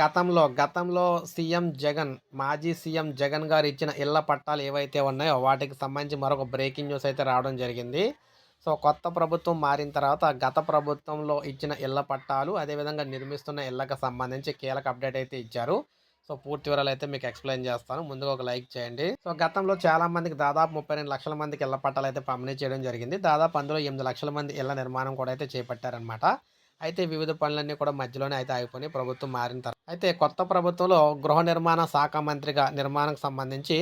గతంలో గతంలో సీఎం జగన్ మాజీ సీఎం జగన్ గారు ఇచ్చిన ఇళ్ళ పట్టాలు ఏవైతే ఉన్నాయో వాటికి సంబంధించి మరొక బ్రేకింగ్ న్యూస్ అయితే రావడం జరిగింది. సో కొత్త ప్రభుత్వం మారిన తర్వాత గత ప్రభుత్వంలో ఇచ్చిన ఇళ్ళ పట్టాలు అదేవిధంగా నిర్మిస్తున్న ఇళ్ళకు సంబంధించి కీలక అప్డేట్ అయితే ఇచ్చారు. సో పూర్తి వివరాలు అయితే మీకు ఎక్స్ప్లెయిన్ చేస్తాను. ముందుగా ఒక లైక్ చేయండి. సో గతంలో చాలా మందికి దాదాపు ముప్పై రెండు లక్షల మందికి ఇళ్ళ పట్టాలు అయితే పంపిణీ చేయడం జరిగింది. దాదాపు అందులో ఎనిమిది లక్షల మంది ఇళ్ళ నిర్మాణం కూడా అయితే చేపట్టారనమాట అయితే వివిధ పనులన్నీ కూడా మధ్యలోనే అయితే ఆగిపోయి ప్రభుత్వం మారిన తర్వాత అయితే కొత్త ప్రభుత్వంలో గృహ నిర్మాణ శాఖ మంత్రిగా నిర్మాణం సంబంధించి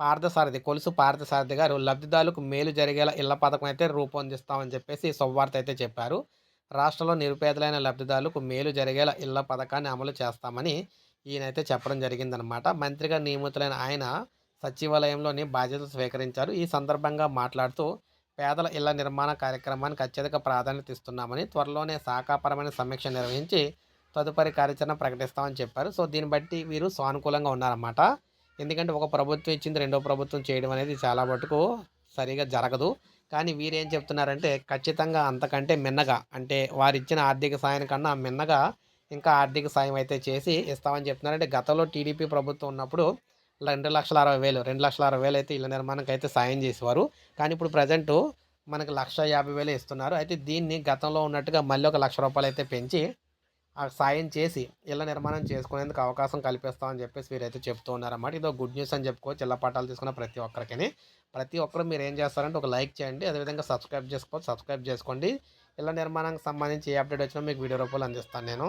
పార్థసారథి కొలుసు పార్థసారథి గారు లబ్ధిదారులకు మేలు జరిగేలా ఇళ్ళ పథకం అయితే రూపొందిస్తామని చెప్పేసి శుభవార్త అయితే చెప్పారు. రాష్ట్రంలో నిరుపేదలైన లబ్ధిదారులకు మేలు జరిగేలా ఇళ్ళ పథకాన్ని అమలు చేస్తామని ఈయనైతే చెప్పడం జరిగిందనమాట మంత్రిగా నియమితులైన ఆయన సచివాలయంలోని బాధ్యతలు స్వీకరించారు. ఈ సందర్భంగా మాట్లాడుతూ పేదల ఇళ్ళ నిర్మాణ కార్యక్రమానికి అత్యధిక ప్రాధాన్యత ఇస్తున్నామని త్వరలోనే శాఖాపరమైన సమీక్ష నిర్వహించి తదుపరి కార్యాచరణ ప్రకటిస్తామని చెప్పారు. సో దీన్ని బట్టి వీరు సానుకూలంగా ఉన్నారన్నమాట. ఎందుకంటే ఒక ప్రభుత్వం ఇచ్చింది రెండో ప్రభుత్వం చేయడం అనేది చాలా మటుకు సరిగా జరగదు. కానీ వీరేం చెప్తున్నారంటే ఖచ్చితంగా అంతకంటే మిన్నగా అంటే వారు ఇచ్చిన ఆర్థిక సాయం కన్నా మిన్నగా ఇంకా ఆర్థిక సాయం అయితే చేసి ఇస్తామని చెప్తున్నారు అంటే గతంలో టీడీపీ ప్రభుత్వం ఉన్నప్పుడు రెండు లక్షల అరవై వేలు రెండు లక్షల అరవై వేలు అయితే ఇళ్ళ నిర్మాణంకి అయితే సాయం చేసేవారు. కానీ ఇప్పుడు ప్రజెంట్ మనకి లక్ష యాభై వేలు ఇస్తున్నారు. అయితే దీన్ని గతంలో ఉన్నట్టుగా మళ్ళీ ఒక లక్ష రూపాయలు అయితే పెంచి ఆ సాయం చేసి ఇళ్ళ నిర్మాణం చేసుకునేందుకు అవకాశం కల్పిస్తామని చెప్పేసి వీరైతే చెప్తూ ఉన్నారన్నమాట. ఇదో గుడ్ న్యూస్ అని చెప్పుకోవచ్చు ఇళ్ళ పట్టాలు తీసుకున్న ప్రతి ఒక్కరికి ప్రతి ఒక్కరు మీరు ఏం చేస్తారంటే ఒక లైక్ చేయండి అదేవిధంగా సబ్స్క్రైబ్ చేసుకోవచ్చు సబ్స్క్రైబ్ చేసుకోండి. ఇళ్ళ నిర్మాణానికి సంబంధించి ఏ అప్డేట్ వచ్చినా మీకు వీడియో రూపంలో అందిస్తాను నేను.